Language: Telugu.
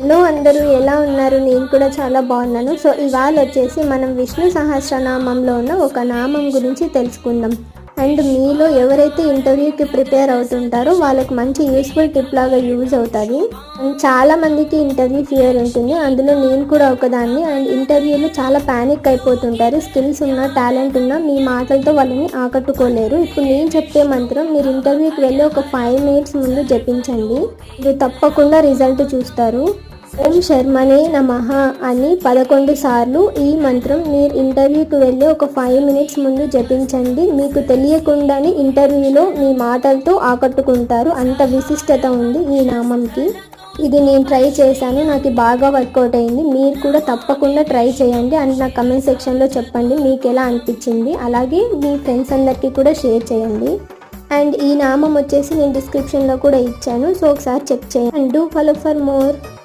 హలో అందరూ ఎలా ఉన్నారు నేను కూడా చాలా బాగున్నాను. సో ఇవాళ వచ్చేసి మనం విష్ణు సహస్రనామంలో ఉన్న ఒక నామం గురించి తెలుసుకుందాం. అండ్ మీలో ఎవరైతే ఇంటర్వ్యూకి ప్రిపేర్ అవుతుంటారో వాళ్ళకి మంచి యూస్ఫుల్ టిప్ లాగా యూజ్ అవుతుంది. అండ్ చాలా మందికి ఇంటర్వ్యూ ఫియర్ ఉంటుంది. అందులో నేను కూడా ఒకదాన్ని. అండ్ ఇంటర్వ్యూలో చాలా ప్యానిక్ అయిపోతుంటారు. స్కిల్స్ ఉన్న టాలెంట్ ఉన్న మీ మాటలతో వాళ్ళని ఆకట్టుకోలేరు. ఇప్పుడు నేను చెప్పే మంత్రం మీరు ఇంటర్వ్యూకి వెళ్ళి ఒక ఫైవ్ మినిట్స్ ముందు జపించండి. మీరు తప్పకుండా రిజల్ట్ చూస్తారు. ఓం శర్మనే నమః అని పదకొండు సార్లు ఈ మంత్రం మీరు ఇంటర్వ్యూకి వెళ్ళి ఒక ఫైవ్ మినిట్స్ ముందు జపించండి. మీకు తెలియకుండానే ఇంటర్వ్యూలో మీ మాటలతో ఆకట్టుకుంటారు. అంత విశిష్టత ఉంది ఈ నామంకి. ఇది నేను ట్రై చేశాను. నాకు బాగా వర్కౌట్ అయింది. మీరు కూడా తప్పకుండా ట్రై చేయండి అండ్ నా కమెంట్ సెక్షన్లో చెప్పండి. మీకు ఎలా అనిపించింది? అలాగే మీ ఫ్రెండ్స్ అందరికీ కూడా షేర్ చేయండి. అండ్ ఈ నామం వచ్చేసి నేను డిస్క్రిప్షన్లో కూడా ఇచ్చాను. సో ఒకసారి చెక్ చేయండి. And do follow for more.